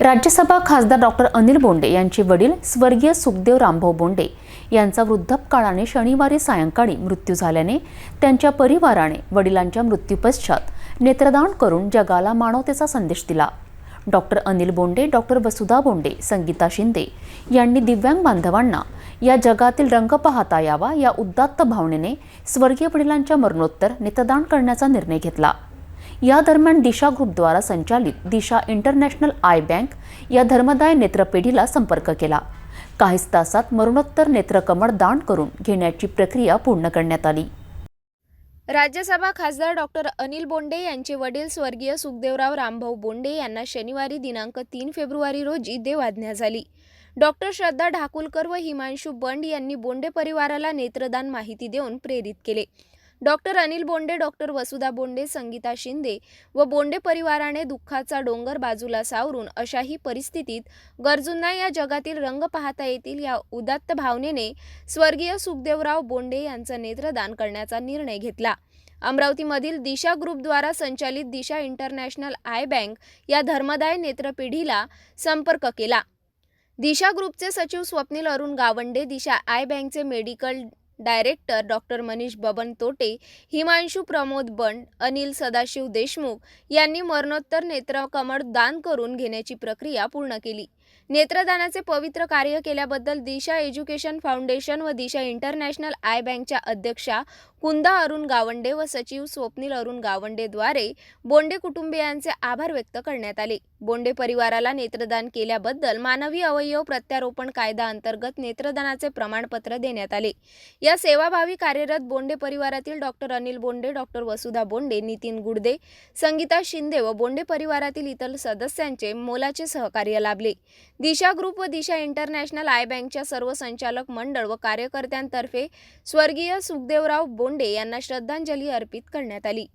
राज्यसभा खासदार डॉक्टर अनिल बोंडे यांचे वडील स्वर्गीय सुखदेव रामभाऊ बोंडे यांचा वृद्धपकाळाने शनिवारी सायंकाळी मृत्यू झाल्याने त्यांच्या परिवाराने वडिलांच्या मृत्यूपश्चात नेत्रदान करून जगाला मानवतेचा संदेश दिला. डॉक्टर अनिल बोंडे डॉक्टर वसुधा बोंडे संगीता शिंदे यांनी दिव्यांग बांधवांना या जगातील रंग पाहता यावा या उदात्त भावनेने स्वर्गीय वडिलांच्या मरणोत्तर नेत्रदान करण्याचा निर्णय घेतला. या दरम्यान दिशा ग्रुपद्वारा संचालित दिशा इंटरनॅशनल आय बँक या धर्मदाय नेत्रपेढीला संपर्क केला. काहीच तासात मरणोत्तर नेत्रकमळ दान करून घेण्याची प्रक्रिया पूर्ण करण्यात आली. राज्यसभा खासदार डॉक्टर अनिल बोंडे यांचे वडील स्वर्गीय सुखदेवराव रामभाऊ बोंडे यांना शनिवारी दिनांक तीन फेब्रुवारी रोजी देवाज्ञा झाली. डॉक्टर श्रद्धा ढाकुलकर व हिमांशू बंड यांनी बोंडे परिवाराला नेत्रदान माहिती देऊन प्रेरित केले. डॉक्टर अनिल बोंडे डॉक्टर वसुधा बोंडे संगीता शिंदे व बोंडे परिवाराने दुःखाचा डोंगर बाजूला सावरून अशाही परिस्थितीत गरजूंना या जगातील रंग पाहता येतील या उदात्त भावनेने स्वर्गीय सुखदेवराव बोंडे यांचं नेत्रदान करण्याचा निर्णय घेतला. अमरावतीमधील दिशा ग्रुपद्वारा संचालित दिशा इंटरनॅशनल आय बँक या धर्मदाय नेत्रपिढीला संपर्क केला. दिशा ग्रुपचे सचिव स्वप्नील अरुण गावंडे दिशा आय बँकचे medical director doctor Manish Baban Tote Himanshu Pramod बंड अनिल सदाशिव देशमुख यांनी मरणोत्तर नेत्रकमळ दान करून घेण्याची प्रक्रिया पूर्ण केली. नेत्रदानाचे पवित्र कार्य केल्याबद्दल दिशा एज्युकेशन फाउंडेशन व दिशा इंटरनॅशनल आय बँकच्या अध्यक्षा कुंदा अरुण गावंडे व सचिव स्वप्नील अरुण गावंडेद्वारे बोंडे कुटुंबियांचे आभार व्यक्त करण्यात आले. बोंडे परिवाराला नेत्रदान केल्याबद्दल मानवी अवयव प्रत्यारोपण कायदा अंतर्गत नेत्रदानाचे प्रमाणपत्र देण्यात आले. या सेवाभावी कार्यरत बोंडे परिवारातील डॉक्टर अनिल बोंडे डॉक्टर वसुधा बोंडे नितीन गुडदे संगीता शिंदे व बोंडे परिवारातील इतर सदस्यांचे मोलाचे सहकार्य लाभले. दिशा ग्रुप व दिशा इंटरनॅशनल आय बँकच्या सर्व संचालक मंडळ व कार्यकर्त्यांतर्फे स्वर्गीय सुखदेवराव बोंडे यांना श्रद्धांजली अर्पित करण्यात आली.